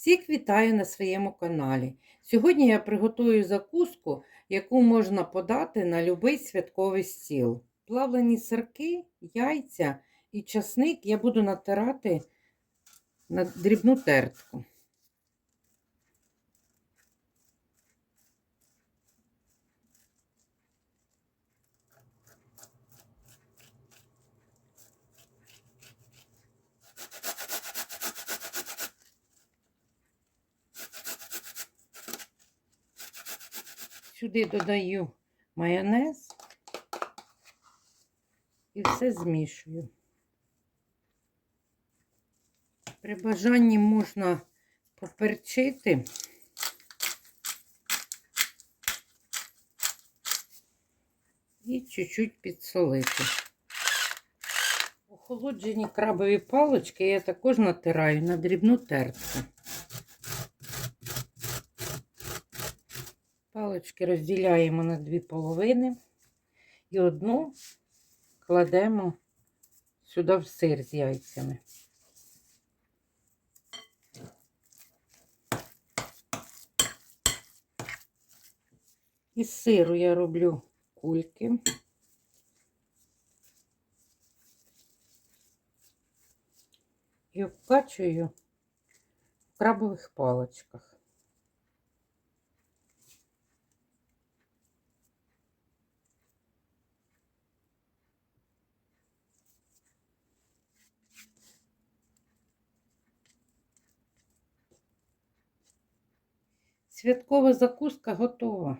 Всіх вітаю на своєму каналі. Сьогодні я приготую закуску, яку можна подати на будь-який святковий стіл. Плавлені сирки, яйця і часник я буду натирати на дрібну тертку. Сюди додаю майонез і все змішую. При бажанні можна поперчити. І чуть-чуть підсолити. Охолоджені крабові палочки я також натираю на дрібну тертку. Палочки розділяємо на дві половини і одну кладемо сюди в сир з яйцями. Із сиру я роблю кульки. І обкачую в крабових палочках. Святкова закуска готова.